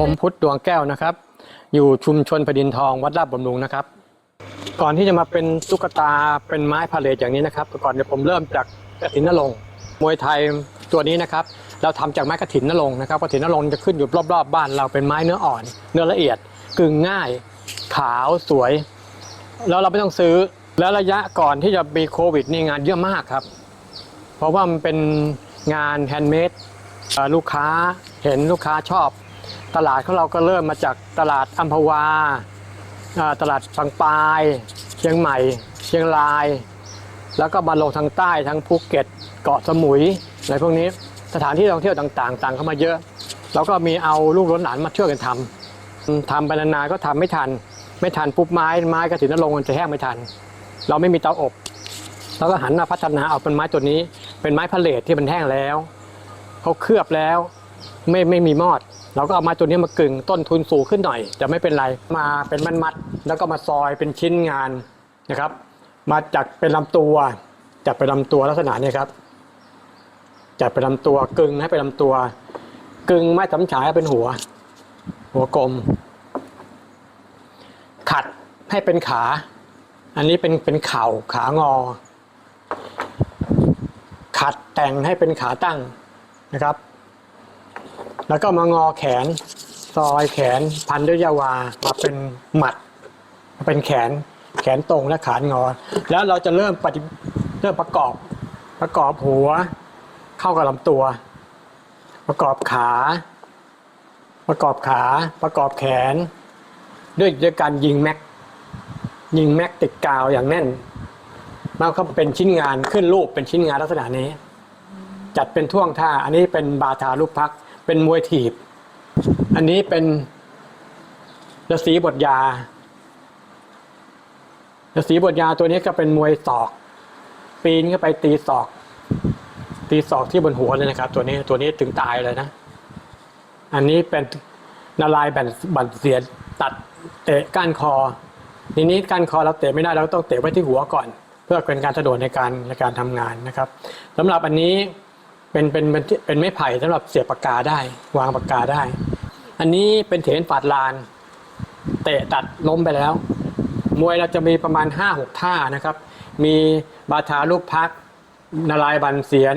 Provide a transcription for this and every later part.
ผมพุทธดวงแก้วนะครับ อยู่ชุมชนแผ่นดินทองวัดลาดบำรุงนะครับ ก่อนที่จะมาเป็นตุ๊กตาเป็นไม้พาเลทอย่างนี้นะครับก่อนเนี่ยผมเริ่มจากกระถินนรงมวยไทยตัวนี้นะครับ เราทำจากไม้กระถินนรงนะครับกระถินนรงจะขึ้นอยู่รอบๆบ้านเราเป็นไม้เนื้ออ่อน เนื้อละเอียดกึ่งง่าย ขาวสวย แล้วเราไม่ต้องซื้อแล้วระยะก่อนที่จะมีโควิดนี่งานเยอะมากครับ เพราะว่ามันเป็นงานแฮนด์เมดลูกค้าเห็นลูกค้าชอบ ตลาดของเราก็เริ่มมาจากตลาดอัมพวาตลาดบางปายเชียงใหม่ เชียงราย แล้วก็มาลงทางใต้ทั้งภูเก็ตเกาะสมุยอะไรพวกนี้สถานที่ท่องเที่ยวต่างๆต่างเข้ามาเยอะเราก็มีเอาลูกหลานมาช่วยกันทำทำไปนานๆก็ทำไม่ทัน ไม่ทันปุ๊บไม้ไม้กระถินนรงมันจะแห้งไม่ทัน เราไม่มีเตาอบแล้วก็หันมาพัฒนาเอาเป็นไม้ตัวนี้ เป็นไม้พาเลทที่มันแห้งแล้วเขาเคลือบแล้ว ไม่ไม่มีมอด เราก็เอาม้ตัวนี้มากึ่งต้นทุนสูงขึ้นหน่อยแต่ไม่เป็นไรมาเป็นมัดๆแล้วก็มาซอยเป็นชิ้นงานนะครับ มาจากเป็นลำตัว จัดเป็นลำตัวลักษณะนี้ครับ จัดเป็นลำตัวกึ่งให้เป็นลำตัว กึ่งไม้สำฉายเป็นหัว หัวกลม ขัดให้เป็นขา อันนี้เป็นเป็นเข่าขางอ ขัดแต่งให้เป็นขาตั้งนะครับ แล้วก็มางอแขน ซอยแขนพันด้วยยาวามาเป็นหมัดมาเป็นแขนแขนตรงและขางอ แล้วเราจะเริ่มปฏิเริ่มประกอบประกอบหัว เข้ากับลำตัว ประกอบขา ประกอบขา ประกอบแขน ด้วยด้วยการยิงแม็กยิงแม็กติดกาวอย่างแน่นมันก็เป็นชิ้นงานขึ้นรูปเป็นชิ้นงานลักษณะนี้ จัดเป็นท่วงท่า อันนี้เป็นบาทาลูกพัก เป็นมวยถีบ อันนี้เป็นฤาษีบทยาฤาษีบทยาตัวนี้ก็เป็นมวยศอก ปีนเข้าไปตีศอก ตีศอกที่บนหัวเลยนะครับ ตัวนี้ตัวนี้ถึงตายเลยนะ อันนี้เป็นนารายแบนบันเสียตัดเตะก้านคอทีนี้ก้านคอเราเตะไม่ได้เราต้องเตะไว้ที่หัวก่อน เพื่อเป็นการสะดวกในการในการทำงานนะครับสำหรับอันนี้ เป็นเป็นเป็นเป็นไม้ไผ่สำหรับเสียบปากกาได้ วางปากกาได้ อันนี้เป็นเถนฝาดลาน เตะตัดล้มไปแล้ว มวยเราจะมีประมาณ 5-6 ท่านะครับ มีบาทาลูกพัก นารายบันเสียน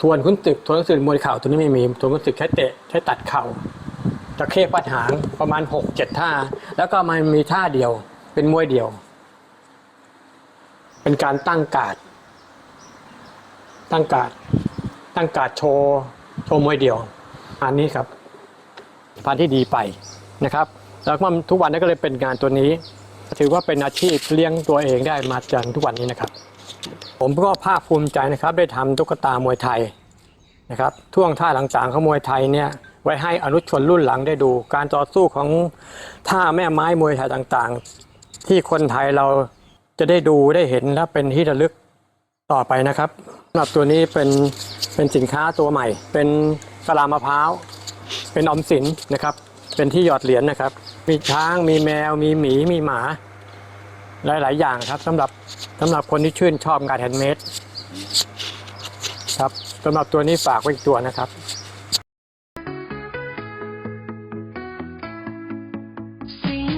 ทวนขุนตึกทวนขุนตึกมวยเข่าตัวนี้ไม่มีทวนขุนตึกใช้เตะใช้ตัดเข่าตะเข้ปัดหางประมาณหกเจ็ดท่า แล้วก็มันมีท่าเดียวเป็นมวยเดียว เป็นการตั้งการ์ดตั้งการ์ด ตั้งการ์ดโชว์โชว์มวยเดียว อันนี้ครับพันที่ดีไปนะครับแล้วก็ทุกวันนี้ก็เลยเป็นงานตัวนี้ ถือว่าเป็นอาชีพเลี้ยงตัวเองได้มาจนทุกวันนี้นะครับ ผมก็ภาคภูมิใจนะครับ ได้ทำตุ๊กตามวยไทยนะครับท่วงท่าต่างๆของมวยไทยเนี่ยไว้ให้อนุชนรุ่นหลังได้ดู การต่อสู้ของท่าแม่ไม้มวยไทยต่างๆ ที่คนไทยเราจะได้ดูได้เห็นและเป็นที่ระลึก ต่อไปนะครับสำหรับตัวนี้เป็นเป็นสินค้าตัวใหม่ เป็นกะลามะพร้าว เป็นออมสินนะครับ เป็นที่หยอดเหรียญนะครับ มีช้างมีแมว มีหมี มีหมาหลายหลายอย่างครับสำหรับสำหรับคนที่ชื่นชอบงานแฮนด์เมดครับสำหรับตัวนี้ฝากไว้อีกตัวนะครับ